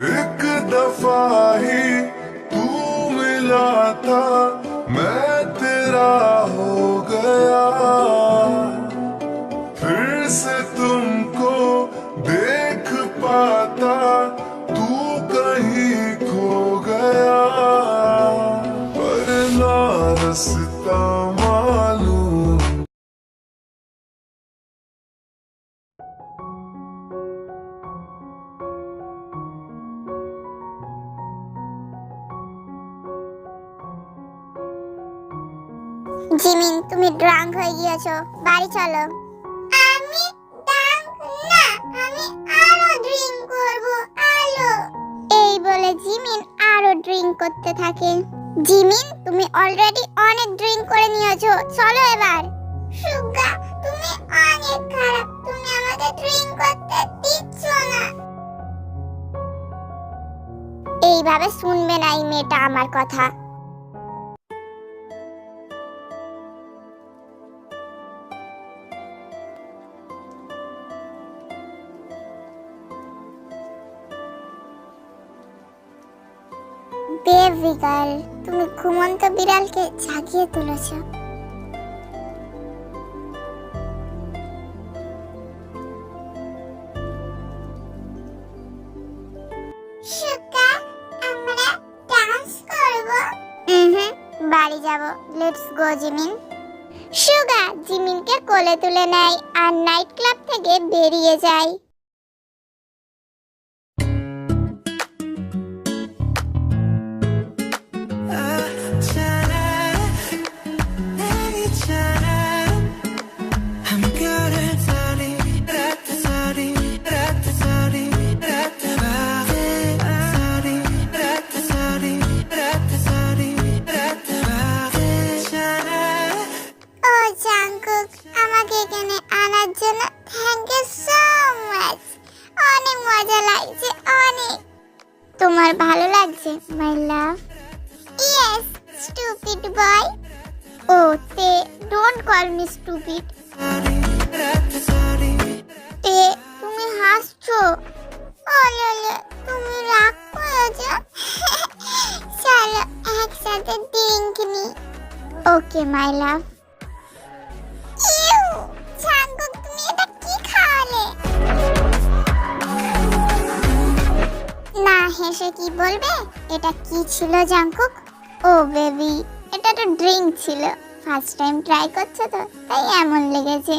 एक दफ़ा ही तू मिला था, मैं तेरा हो गया। फिर से तुमको देख पाता, तू कहीं खो गया। पर ना रास्ता তুমি ড্রাঙ্ক হয়ে গিয়েছো বাড়ি চলো। আমি ড্রাঙ্ক না আমি আরও ড্রিঙ্ক করব আলো। এই বলে জিমিন আরও ড্রিঙ্ক করতে থাকে। জিমিন তুমি অলরেডি অনেক ড্রিঙ্ক করে নিয়েছো চলো এবার। সুগা তুমি অনেক খারাপ তুমি আমাকে ড্রিঙ্ক করতে দিচ্ছ না। এইভাবে শুনবে না এই মেয়েটা আমার কথা। বেবি গার্ল তুমি ঘুমন্ত বিড়ালকে জাগিয়ে তুলেছ। আমরা ডান্স করব। বাড়ি যাব। Let's go Jimin. সুগা জিমিনকে কোলে তুলে নেয় আর নাইট ক্লাব থেকে বেরিয়ে যায়। জাঙ্কুক আমাকে এখানে আনার জন্য থ্যাংক ইউ সো মাচ অনেক মজা লাগছে, অনেক। তোমার ভালো লাগছে মাই লাভ ইয়েস স্টুপিড বয় ও, তে ডোন্ট কল মি স্টুপিড তে, তুমি হাসছো। ওলে তুমি রাগ করেছ। চলো, একসাথে ড্রিঙ্ক নি। ওকে মাই লাভ হেসে কি বলবে? এটা কি ছিল জাঙ্কুক ও বেবি, এটা তো ড্রিঙ্ক ছিল। ফার্স্ট টাইম ট্রাই করছ তো, তাই এমন লেগেছে।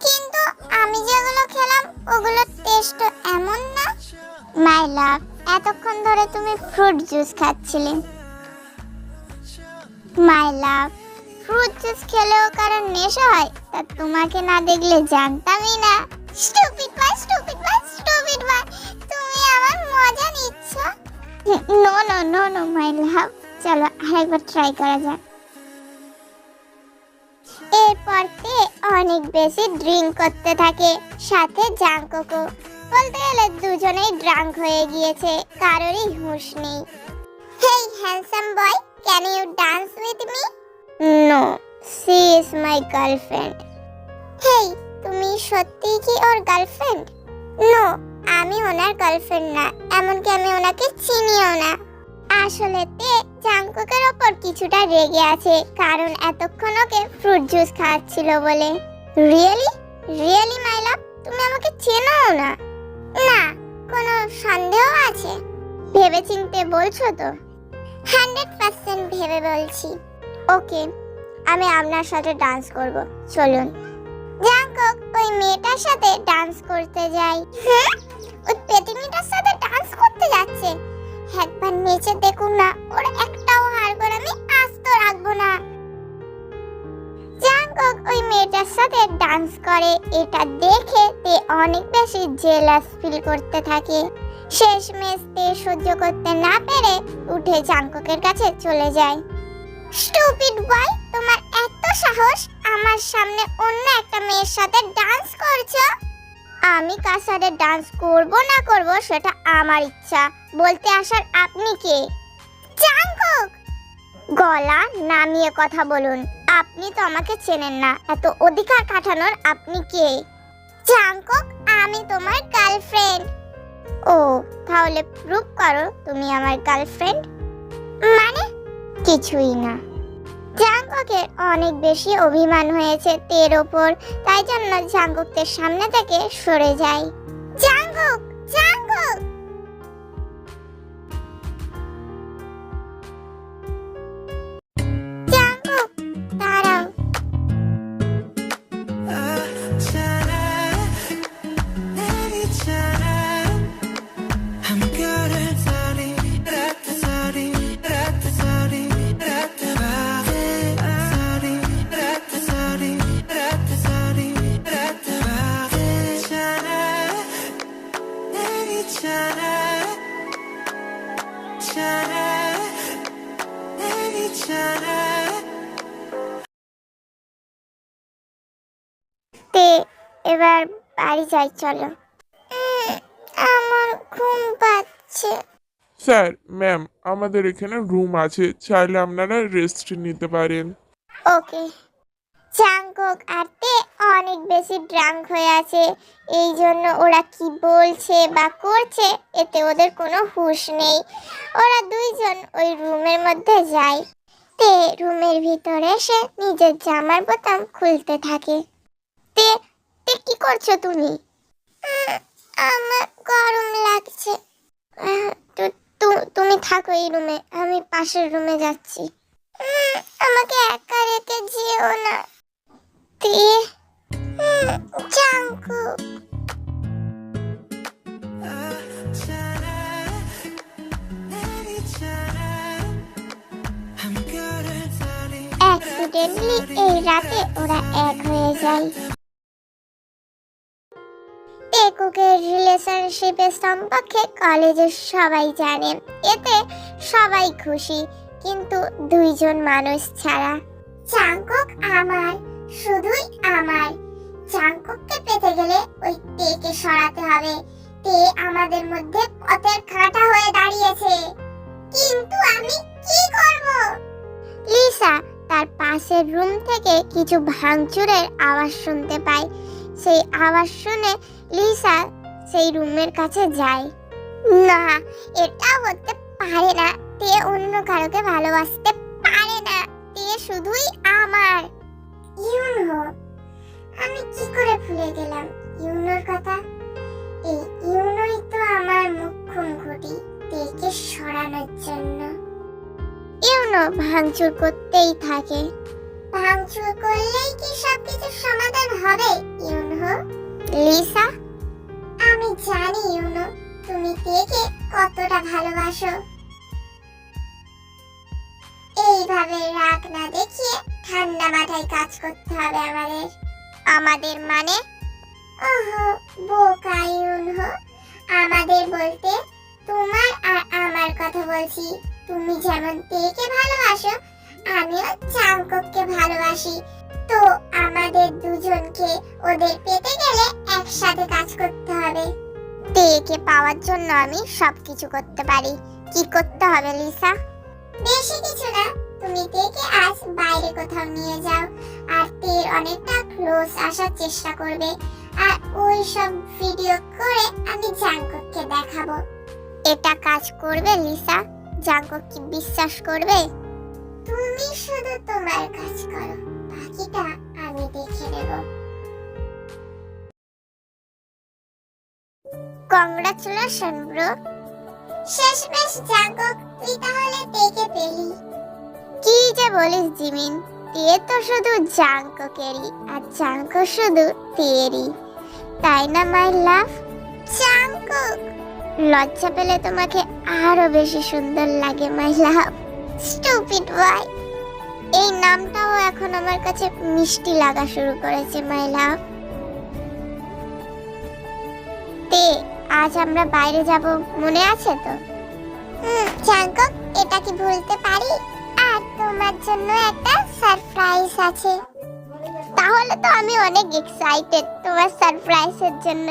কিন্তু আমি যেগুলো খেলাম ওগুলোর টেস্ট এমন না। মাই লাভ এতক্ষণ ধরে তুমি ফ্রুট জুস খাচ্ছিলে। মাই লাভ ফ্রুট জুস খেলেও কারণ নেশা হয়? তা তোমাকে না দেখলে জানতামই না। Stupid boy stupid boy stupid boy তুমি আমার মজা নিচ্ছ। No no no no my love চলো আরেকবার ট্রাই করা যাক। এরপর তে অনেক বেশি ড্রিঙ্ক করতে থাকে? সাথে জাঙ্ককো বলতে গেলে দুজনেই ড্রাঙ্ক হয়ে গিয়েছে, কারোরই হুঁশ নেই। Hey handsome boy can you dance with me no she is my girlfriend hey তুমি সত্যি কি ওর গার্লফ্রেন্ড নো আমি ওনার গার্লফ্রেন্ড না, এমনকি আমি ওনাকে চিনিও না। আসলে তে জাঙ্কুকের ওপর কিছুটা রেগে আছে, কারণ এতক্ষণ ওকে ফ্রুট জুস খাওয়াচ্ছিল বলে। রিয়েলি রিয়েলি মাই লাভ তুমি আমাকে চেনোও না? না, কোনো সন্দেহ আছে? ভেবে চিনতে বলছো তো? হান্ড্রেড পার্সেন্ট ভেবে বলছি। ওকে, আমি আপনার সাথে ডান্স করব, চলুন। জাঙ্কক ওই মেয়েটার সাথে ডান্স করতে যাই হ্যাঁ জেলাস ফিল করতে থাকে। শেষ তে সহ্য করতে না পেরে উঠে জাঙ্ককের কাছে চলে যায়। স্টুপিড বয়, তোমার এত সাহস, আমার সামনে অন্য একটা মেয়ের সাথে ডান্স করছ? আমি কার সাথে ডান্স করব না করব সেটা আমার ইচ্ছা, বলতে আসার আপনি কে? জাঙ্কুক গলা নামিয়ে কথা বলুন, আপনি তো আমাকে চেনেন না, এত অধিকার কাটানোর আপনি কে? জাঙ্কুক আমি তোমার গার্লফ্রেন্ড ও, তাহলে প্রুফ করো তুমি আমার গার্লফ্রেন্ড মানে? কিছুই না। জাঙ্গকের অনেক বেশি অভিমান হয়েছে তের ওপর। তাই জন্য জাঙ্গকের সামনে থেকে সরে যায়। জাঙ্গক জাঙ্গক! এবার বাড়ি যাই চলো। আমার ঘুম পাচ্ছে। স্যার ম্যাম আমাদের এখানে রুম আছে। চাইলে আপনারা রেস্ট নিতে পারেন। ওকে। চাঙ্কক আর তে অনেক বেশি ড্রাঙ্ক হয়ে আছে। এই জন্য ওরা কি বলছে বা করছে এতে ওদের কোনো হুঁশ নেই। ওরা দুইজন ওই রুমের মধ্যে যায়। তে রুমের ভিতরে এসে নিজের জামার বোতাম খুলতে থাকে। তে কি করছ তুমি? আমার গরম লাগছে। তুমি থাকো এই রুমে আমি পাশের রুমে যাচ্ছি। আমাকে একা রেখে যেও না। এই রাতে ওরা এক হয়ে যায়। রিলেশনশিপের সম্পর্কে কলেজের সবাই জানে। এতে সবাই খুশি, কিন্তু দুইজন মানুষ ছাড়া। চাঙ্কক আমার, শুধুই আমার। চাঙ্কককে পেতে গেলে ওই তেকে সরাতে হবে। তে আমাদের মধ্যে পথের কাঁটা হয়ে দাঁড়িয়েছে। কিন্তু আমি কি করব? লিসা তার পাশের রুম থেকে কিছু ভাঙচুরের আওয়াজ শুনতে পায়। সেই আওয়াজ শুনে লিসা সেই রুমের কাছে যায় না এটা হতে পারে না। তে অন্য কারোকে ভালোবাসতে পারে না। তে শুধুই আমার। ইউনো আমি কি করে ভুলে গেলাম? ইউনোর কথা? এই ইউনোই তো আমার মুখ্যম ঘটি তেকে সরানোর জন্য। ইউনো ভাঙচুর করতেই থাকে। ভাঙচুর করলেই কি সবকিছু সমাধান হবে ইউনো? লিসা জানি, ইউনো, তুমি তেকে কতটা ভালোবাসো। এইভাবে রাগ না দেখিয়ে ঠান্ডা মাথায় কাজ করতে হবে আমাদের। আমাদের মানে? ওহো, বোকা ইউনহো আমাদের বলতে তোমার আর আমার কথা বলছি। তুমি যেমন তেকে ভালোবাসো, আমিও চাঙ্কককে ভালোবাসি। তো আমাদের দুজনকে ওদের পেতে গেলে একসাথে কাজ করতে হবে। তেকে পাওয়ার জন্য আমি সবকিছু করতে পারি। কি করতে হবে লিসা? বেশি কিছু না। তুমি তেকে আজ বাইরে কোথাও নিয়ে যাও। আর তের অনেকটা ক্লোজ আসার চেষ্টা করবে। আর ওই সব ভিডিও করে আমি জাঙ্কককে দেখাবো। এটা কাজ করবে লিসা? জাঙ্কক কি বিশ্বাস করবে? তুমি শুধু তোমার কাজ করো। বাকিটা আমি দেখে নেব। Congratulation, bro. শেষমেশ জাঙ্কক তুই তাহলে তেকে পেলি। কি যে বলিস, জিমিন তে তো শুধু জাঙ্ককেরই আর জাঙ্ক শুধু তেরই তাই না, মাই লাভ? জাঙ্কক লজ্জা পেলে তোমাকে আরও বেশি সুন্দর লাগে, মাই লাভ। স্টুপিড বয়। এই নামটাও এখন আমার কাছে মিষ্টি লাগা শুরু করেছে, মাই লাভ। তে আজ আমরা বাইরে যাব, মনে আছে তো? হুম এটা কি ভুলতে পারি? আর তোমার জন্য একটা সারপ্রাইজ আছে। তাহলে তো আমি অনেক এক্সাইটেড তোমার সারপ্রাইজের জন্য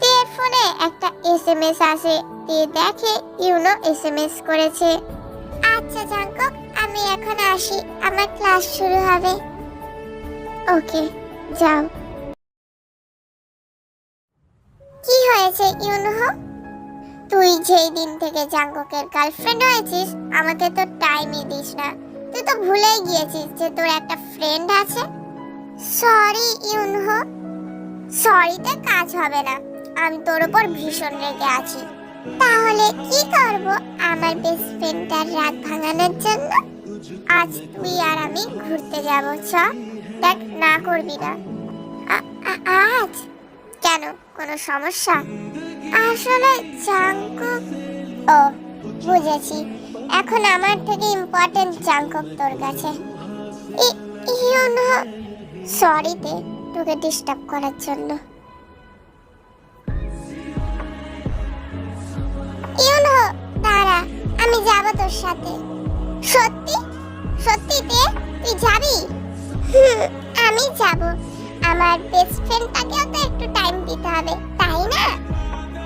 তে ফোনে একটা এসএমএস আসে, তে দেখে ইউনো এসএমএস করেছে। আচ্ছা জাঙ্কক আমি এখন আসি, আমার ক্লাস শুরু হবে। ওকে যাও। হয়েছে, ইউনহো? তুই যেই দিন থেকে জাঙ্গকের গার্লফ্রেন্ড হয়েছিস, আমাকে তো টাইমই দিস না। তুই তো ভুলেই গিয়েছিস যে তোর একটা ফ্রেন্ড আছে। Sorry Yunho. সরিতে কাজ হবে না। আমি তোর উপর ভীষণ রেগে আছি। তাহলে কি করব আমার বেস্ট ফ্রেন্ডটার রাত ভাঙানোর জন্য? আজ তুই আর আমি ঘুরতে যাব, চ। দেখ, না করবি না। আজ? কেন? কোনো সমস্যা? আসলে জাঙ্কুক ও, বুঝেছি। এখন আমার থেকে ইম্পর্টেন্ট জাঙ্কুক তোর কাছে। ই- ইউনো সরি তে তোকে ডিস্টার্ব করার জন্য। ইউনো দাঁড়া, আমি যাব তোর সাথে। সত্যি? সত্যি তে? তুই যাবি? আমি যাব। আমার বেস্ট ফ্রেন্ডটাকেও তো একটু টাইম দিতে হবে, তাই না?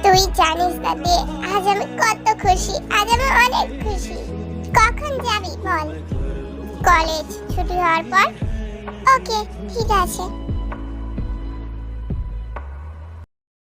তুই জানিস দাদি আজ আমি কত খুশি, আজ আমি অনেক খুশি। কখন যাবি বল? কলেজ ছুটি হওয়ার পর? ওকে, ঠিক আছে।